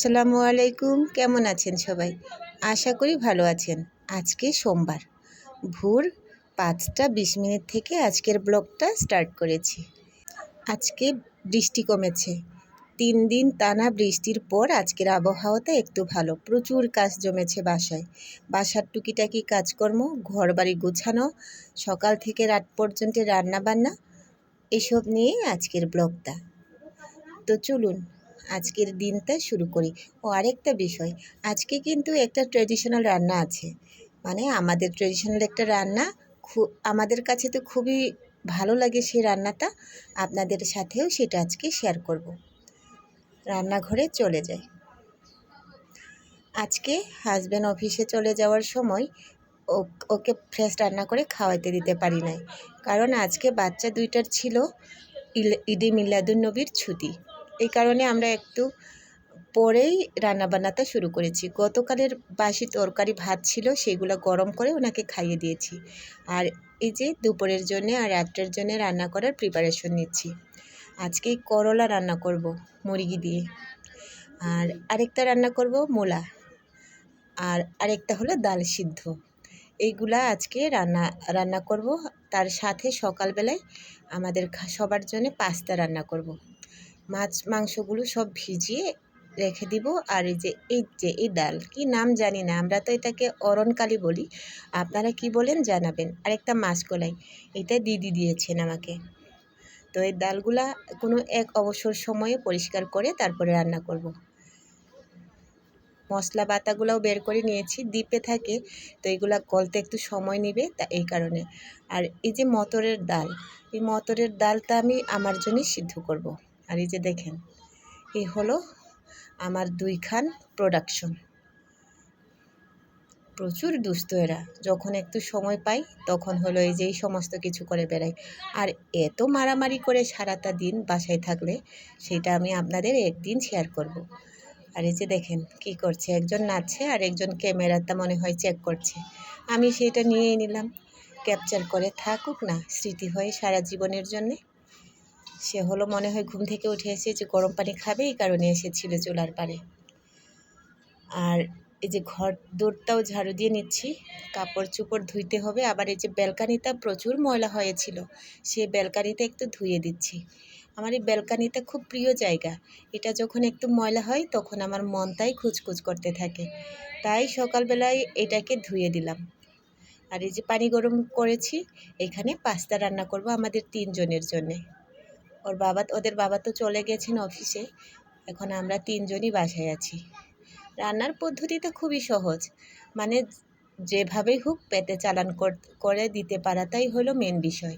আসসালামু আলাইকুম। কেমন আছেন সবাই? আশা করি ভালো আছেন। আজকে সোমবার। ভোর পাঁচটা বিশ মিনিট থেকে আজকের ব্লগটা স্টার্ট করেছি। আজকে বৃষ্টি কমেছে। তিন দিন টানা বৃষ্টির পর আজকের আবহাওয়াটা একটু ভালো। প্রচুর কাজ জমেছে বাসায়। বাসার টুকিটাকি কাজকর্ম ঘর বাড়ি গোছানো, সকাল থেকে রাত পর্যন্ত রান্না বান্না এসব নিয়ে আজকের ব্লগটা। তো চলুন আজকের দিনটা শুরু করি। ও আরেকটা বিষয়, আজকে কিন্তু একটা ট্রেডিশনাল রান্না আছে। মানে আমাদের ট্রেডিশনাল একটা রান্না খুব আমাদের কাছে তো খুবই ভালো লাগে সেই রান্নাটা, আপনাদের সাথেও সেটা আজকে শেয়ার করব। রান্নাঘরে চলে যাই। আজকে হাজব্যান্ড অফিসে চলে যাওয়ার সময় ওকে ফ্রেশ রান্না করে খাওয়াইতে দিতে পারি নাই। কারণ আজকে বাচ্চা দুইটার ছিল ঈদে নবীর ছুটি। এই কারণে আমরা একটু পরেই রান্না রান্নাবান্নাটা শুরু করেছি। গতকালের বাসি তরকারি ভাত ছিল, সেগুলো গরম করে ওনাকে খাইয়ে দিয়েছি। আর এই যে দুপুরের জন্যে আর রাত্রের জন্য রান্না করার প্রিপারেশন নিচ্ছি। আজকে করলা রান্না করব মুরগি দিয়ে। আর আরেকটা রান্না করব মোলা। আর আরেকটা হলো ডাল সিদ্ধ। এইগুলা আজকে রান্না রান্না করব। তার সাথে সকালবেলায় আমাদের সবার জন্য পাস্তা রান্না করব। মাছ, মাংসগুলো সব ভিজিয়ে রেখে দিব। আর এই যে এই যে, এই ডাল, কি নাম জানি না, আমরা তো এটাকে অরণকালি বলি। আপনারা কি বলেন জানাবেন। আরেকটা মাছ কলাই এটা দিদি দিয়েছেন আমাকে। তো এই ডালগুলা কোনো এক অবসর সময়ে পরিষ্কার করে তারপরে রান্না করব। মশলা বাটাগুলোও বের করে নিয়েছি দ্বীপে থাকে, তো এগুলা গলতে একটু সময় নেবে তা এই কারণে। আর এই যে মটরের ডাল, এই মটরের ডালটা আমি আমার জন্যই সিদ্ধ করব। আর এই যে দেখেন, এই হলো আমার দুইখান প্রোডাকশন প্রচুর দুস্থ এরা। যখন একটু সময় পাই, তখন হলো এই যে এই সমস্ত কিছু করে বেড়াই। আর এত মারামারি করে সারাটা দিন বাসায় থাকলে, সেটা আমি আপনাদের একদিন শেয়ার করব। আর এই যে দেখেন, কি করছে? একজন নাচছে আর একজন ক্যামেরাটা মনে হয় চেক করছে। আমি সেটা নিয়েই নিলাম। ক্যাপচার করে থাকুক না, স্মৃতি হয়ে সারা জীবনের জন্যে। সে হলো মনে হয় ঘুম থেকে উঠে এসে যে গরম পানি খাবে, এই কারণে এসেছিল চুলার পারে আর এই যে ঘর দৌড়টাও ঝাড়ু দিয়ে নিচ্ছি, কাপড় চোপড় ধুইতে হবে। আবার এই যে ব্যালকানিটা প্রচুর ময়লা হয়েছিল, সে ব্যালকানিতে একটু ধুয়ে দিচ্ছি। আমার এই ব্যালকানিটা খুব প্রিয় জায়গা। এটা যখন একটু ময়লা হয়, তখন আমার মনটাই খুচখুচ করতে থাকে। তাই সকালবেলায় এটাকে ধুয়ে দিলাম। আর এই যে পানি গরম করেছি, এখানে পাস্তা রান্না করব আমাদের তিনজনের জন্যে। ওর বাবা ওদের বাবা তো চলে গেছেন অফিসে। এখন আমরা তিনজনই বাসায় আছি। রান্নার পদ্ধতিটা খুবই সহজ। মানে যেভাবেই হোক পেতে চালান কর- দিতে পারাটাই হলো মেন বিষয়।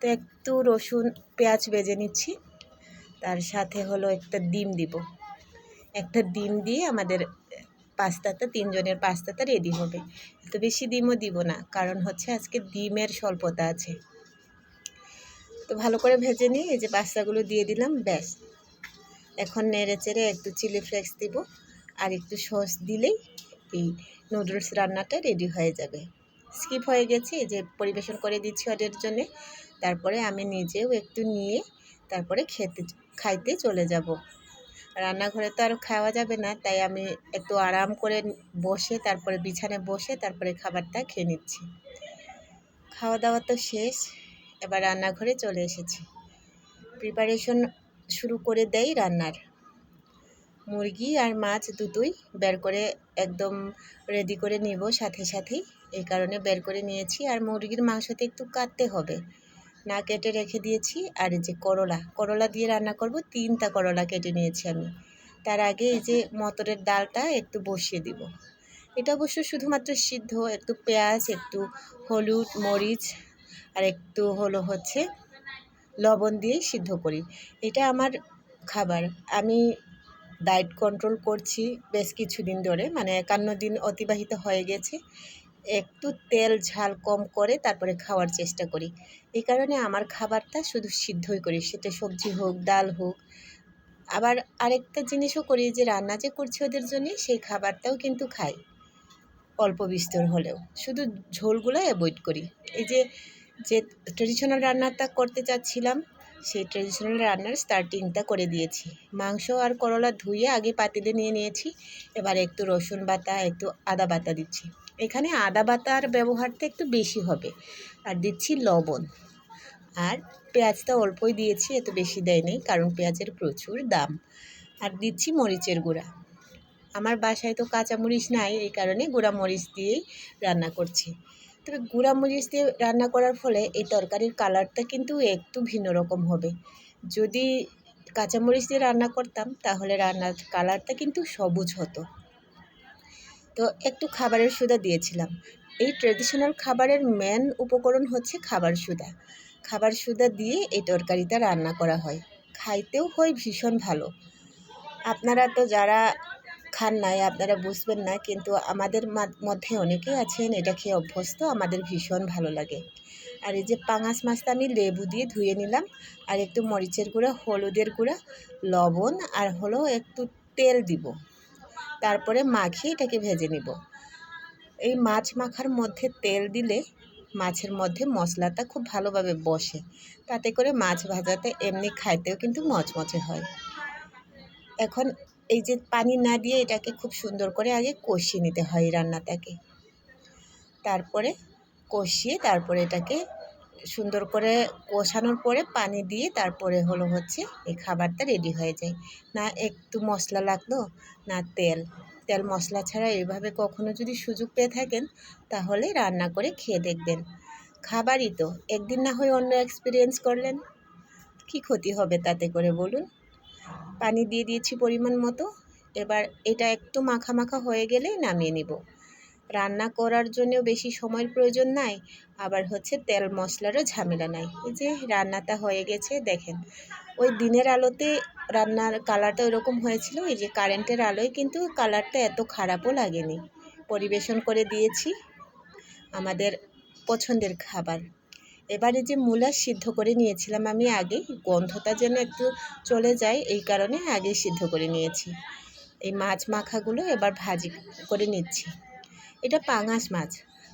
তো একটু রসুন, পেঁয়াজ বেজে নিচ্ছি। তার সাথে হলো একটা ডিম দিব। একটা ডিম দিয়ে আমাদের পাস্তাটা তিনজনের পাস্তাটা রেডি হবে। তো বেশি ডিমও দিব না। কারণ হচ্ছে আজকে ডিমের স্বল্পতা আছে। তো ভালো করে ভেজে নিয়ে এই যে পাস্তাগুলো দিয়ে দিলাম, ব্যাস। এখন নেড়ে চেড়ে একটু চিলি ফ্লেক্স দিব আর একটু সস দিলেই এই নুডলস রান্নাটা রেডি হয়ে যাবে। স্কিপ হয়ে গেছে যে পরিবেশন করে দিচ্ছি ওদের জন্যে। তারপরে আমি নিজেও একটু নিয়ে তারপরে খেতে, খাইতে চলে যাব। রান্নাঘরে তো আর খাওয়া যাবে না, তাই আমি একটু আরাম করে বসে, তারপরে বিছানায় বসে, তারপরে খাবারটা খেয়ে নিচ্ছি। খাওয়া দাওয়া তো শেষ। এবার রান্নাঘরে চলে এসেছি। প্রিপারেশন শুরু করে দেই রান্নার। মুরগি আর মাছ দুটোই বের করে একদম রেডি করে নিব সাথে সাথেই। এই কারণে বের করে নিয়েছি আর মুরগির মাংসতে একটু কাটতে হবে। না কেটে রেখে দিয়েছি আর যে করলা করলা দিয়ে রান্না করব, তিনটা করলা কেটে নিয়েছি আমি। তার আগে এই যে মটরের ডালটা একটু বসিয়ে দিব। এটা অবশ্য শুধুমাত্র সিদ্ধ, একটু পেঁয়াজ, একটু হলুদ, মরিচ আর একটু হলো হচ্ছে লবণ দিয়েই সিদ্ধ করি। এটা আমার খাবার। আমি ডায়েট কন্ট্রোল করছি বেশ কিছুদিন ধরে মানে একান্ন দিন অতিবাহিত হয়ে গেছে। একটু তেল, ঝাল কম করে তারপরে খাওয়ার চেষ্টা করি। এই কারণে আমার খাবারটা শুধু সিদ্ধই করি, সেটা সবজি হোক, ডাল হোক। আবার আরেকটা জিনিসও করি যে, রান্না যে করছি ওদের জন্য, সেই খাবারটাও কিন্তু খাই। অল্প বিস্তর হলেও। শুধু ঝোলগুলো অ্যাভয়েড করি। এই যে যে ট্রেডিশনাল রান্নাটা করতে চাচ্ছিলাম, সেই ট্রেডিশনাল রান্নার স্টার্টিংটা করে দিয়েছি। মাংস আর করলা ধুয়ে আগে পাতিলে নিয়ে নিয়েছি, এবার একটু রসুন বাটা, একটু আদা বাটা দিচ্ছি। এখানে আদা বাটার ব্যবহারটা একটু বেশি হবে, আর দিচ্ছি লবণ। আর পেঁয়াজটা অল্পই দিয়েছি, এত বেশি দেয়নি কারণ পেঁয়াজের প্রচুর দাম। আর দিচ্ছি মরিচের গুঁড়া। আমার বাসায় তো কাঁচা মরিচ নাই, এই কারণে গুঁড়া মরিচ দিয়েই রান্না করছি। তবে গুঁড়া মরিচ দিয়ে রান্না করার ফলে এই তরকারির কালারটা কিন্তু একটু ভিন্ন রকম হবে। যদি কাঁচামরিচ দিয়ে রান্না করতাম, তাহলে রান্নার কালারটা কিন্তু সবুজ হতো। তো একটু খাবারের সুদা দিয়েছিলাম। এই ট্রেডিশনাল খাবারের মেন উপকরণ হচ্ছে খাবার সুদা। খাবার সুদা দিয়ে এই তরকারিটা রান্না করা হয়। খাইতেও হয় ভীষণ ভালো। আপনারা তো যারা খান নাই, আপনারা বুঝবেন না, কিন্তু আমাদের মধ্যে অনেকেই আছেন, এটা খেয়ে অভ্যস্ত, আমাদের ভীষণ ভালো লাগে। আর এই যে পাঙাশ মাছটা আমি লেবু দিয়ে ধুয়ে নিলাম, আর একটু মরিচের গুঁড়া, হলুদের গুঁড়া, লবণ, আর হলো একটু তেল দিব। তারপরে মাখিয়ে এটাকে ভেজে নিব। এই মাছ মাখার মধ্যে তেল দিলে মাছের মধ্যে মশলাটা খুব ভালোভাবে বসে। তাতে করে মাছ ভাজাতে এমনি খাইতেও কিন্তু মচমচে হয়। এখন এই যে পানি না দিয়ে এটাকে খুব সুন্দর করে আগে কষিয়ে নিতে হয় রান্নাটাকে। তারপরে কষিয়ে তারপরে এটাকে সুন্দর করে কষানোর পরে পানি দিয়ে তারপরে হলো হচ্ছে এই খাবারটা রেডি হয়ে যায়। না একটু মশলা লাগল, না তেল। তেল মশলা ছাড়া এইভাবে কখনো যদি সুযোগ পেয়ে থাকেন, তাহলে রান্না করে খেয়ে দেখবেন। খাবারই তো, একদিন না হয় অন্য এক্সপিরিয়েন্স করলেন। কি ক্ষতি হবে তাতে করে বলুন? পানি দিয়ে দিয়েছি পরিমাণ মতো। এবার এটা একটু মাখা মাখা হয়ে গেলে নামিয়ে নিব। রান্না করার জন্যও বেশি সময়ের প্রয়োজন নাই, আবার হচ্ছে তেল মশলারও ঝামেলা নাই। এই যে রান্নাটা হয়ে গেছে, দেখেন। ওই দিনের আলোতে রান্নার কালারটা ওইরকম হয়েছিল, এই যে কারেন্টের আলোয় কিন্তু কালারটা এত খারাপও লাগেনি। পরিবেশন করে দিয়েছি আমাদের পছন্দের খাবার। এবারে যে মূলা সিদ্ধ করে নিয়েছিলাম আমি আগে, গন্ধটা যেন একটু চলে যায়, এই কারণে আগে সিদ্ধ করে নিয়েছি। এই মাছ মাখাগুলো এবার ভাজি করে নিচ্ছি। এটা পাঙাশ মাছ।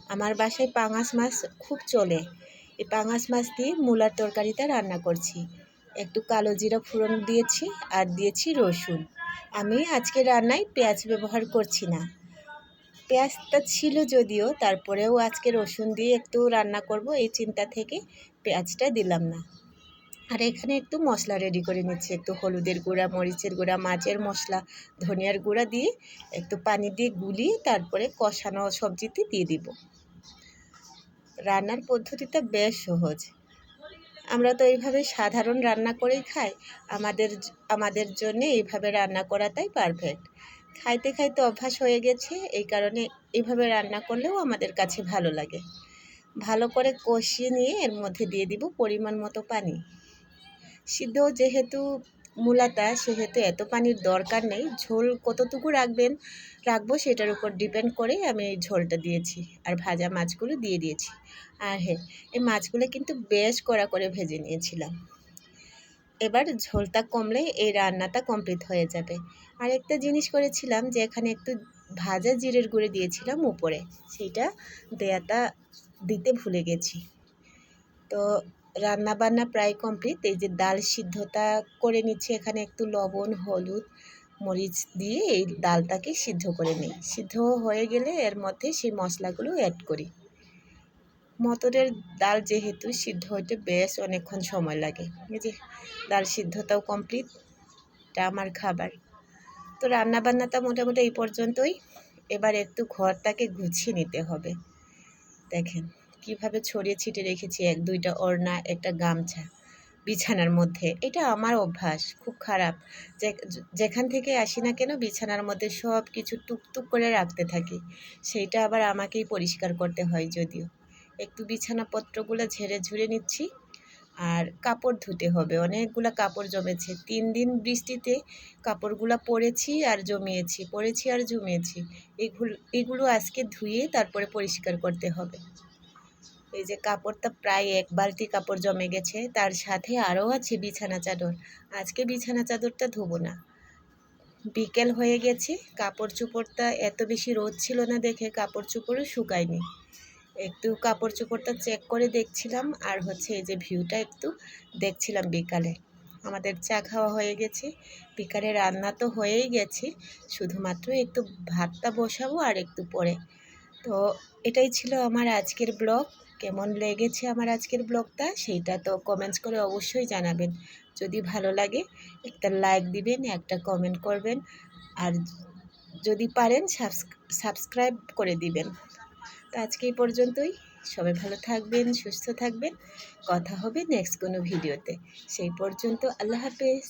আমার বাসায় পাঙাশ মাছ খুব চলে। এই পাঙাশ মাছ দিয়ে মূলার তরকারিটা রান্না করছি। একটু কালো জিরা ফোড়ন দিয়েছি আর দিয়েছি রসুন। আমি আজকে রান্নায় পেঁয়াজ ব্যবহার করছি না। পেঁয়াজটা ছিল যদিও, তারপরেও আজকে রসুন দিয়ে একটু রান্না করব, এই চিন্তা থেকে পেঁয়াজটা দিলাম না। আর এখানে একটু মশলা রেডি করে নিচ্ছি, একটু হলুদের গুঁড়া, মরিচের গুঁড়া, মাছের মশলা, ধনিয়ার গুঁড়া দিয়ে একটু পানি দিয়ে গুলিয়ে তারপরে কষানো সবজিতে দিয়ে দিব। রান্নার পদ্ধতিটা বেশ সহজ। আমরা তো এইভাবে সাধারণ রান্না করেই খাই, আমাদের আমাদের জন্য এইভাবে রান্না করাটাই পারফেক্ট খাইতে খাইতে অভ্যাস হয়ে গেছে, এই কারণে এইভাবে রান্না করলেও আমাদের কাছে ভালো লাগে। ভালো করে কষিয়ে নিয়ে এর মধ্যে দিয়ে দিব পরিমাণ মতো পানি। সিদ্ধ যেহেতু মূলাটা, সেহেতু এত পানির দরকার নেই। ঝোল কতটুকু রাখবেন, রাখব সেটার উপর ডিপেন্ড করে আমি এই ঝোলটা দিয়েছি আর ভাজা মাছগুলো দিয়ে দিয়েছি। আর হ্যাঁ এই মাছগুলো কিন্তু বেশ কড়া করে ভেজে নিয়েছিলাম। এবার ঝোলটা কমলে এই রান্নাটা কমপ্লিট হয়ে যাবে। আর একটা জিনিস করেছিলাম যে এখানে একটু ভাজা জিরের গুঁড়ে দিয়েছিলাম উপরে, সেইটা দেয়াটা দিতে ভুলে গেছি। তো রান্না বান্না প্রায় কমপ্লিট এই যে ডাল সিদ্ধটা করে নিচ্ছি এখানে একটু লবণ, হলুদ, মরিচ দিয়ে এই ডালটাকে সিদ্ধ করে নিই। সিদ্ধ হয়ে গেলে এর মধ্যে সেই মশলাগুলো অ্যাড করি। মটরের ডাল যেহেতু সিদ্ধ হইতে বেশ অনেকক্ষণ সময় লাগে। এই যে, ডাল সিদ্ধটাও কমপ্লিট এটা আমার খাবার। তো রান্না বান্নাটা মোটামুটি এই পর্যন্তই। এবার একটু ঘরটাকে গুছিয়ে নিতে হবে। দেখেন, কীভাবে ছড়িয়ে ছিটিয়ে রেখেছি এক, দুইটা ওড়না, একটা গামছা, বিছানার মধ্যে। এটা আমার অভ্যাস, খুব খারাপ। যেখান থেকে আসি না কেন বিছানার মধ্যে সব কিছু টুকটুক করে রাখতে থাকি। সেইটা আবার আমাকেই পরিষ্কার করতে হয় যদিও। একটু বিছানাপত্রগুলো ঝেড়ে ঝুড়ে নিচ্ছি। আর কাপড় ধুতে হবে। অনেকগুলো কাপড় জমেছে। তিন দিন বৃষ্টিতে কাপড়গুলো পরেছি আর জমিয়েছি, পরেছি আর জমিয়েছি। এগুলো এগুলো আজকে ধুয়ে তারপরে পরিষ্কার করতে হবে। এই যে কাপড়টা প্রায় এক বালতি কাপড় জমে গেছে। তার সাথে আরও আছে বিছানা চাদর। আজকে বিছানা চাদরটা ধোবো না। বিকেল হয়ে গেছে। কাপড় চোপড়টা এত বেশি রোদ ছিল না দেখে কাপড় চোপড়ও শুকায়নি। একটু কাপড় চোপড়টা চেক করে দেখছিলাম আর হচ্ছে এই যে ভিউটা একটু দেখছিলাম বিকালে। আমাদের চা খাওয়া হয়ে গেছে। বিকালে রান্না তো হয়েই গেছে। শুধুমাত্র একটু ভাতটা বসাবো আর একটু পরে। তো এটাই ছিল আমার আজকের ব্লগ। কেমন লেগেছে আমার আজকের ব্লগটা সেইটা তো কমেন্টস করে অবশ্যই জানাবেন। যদি ভালো লাগে একটা লাইক দিবেন, একটা কমেন্ট করবেন। আর যদি পারেন সাবস্ক্রাইব করে দিবেন। তো আজকে এই পর্যন্তই। সবাই ভালো থাকবেন, সুস্থ থাকবেন। কথা হবে নেক্সট কোনো ভিডিওতে সেই পর্যন্ত আল্লাহ হাফেজ।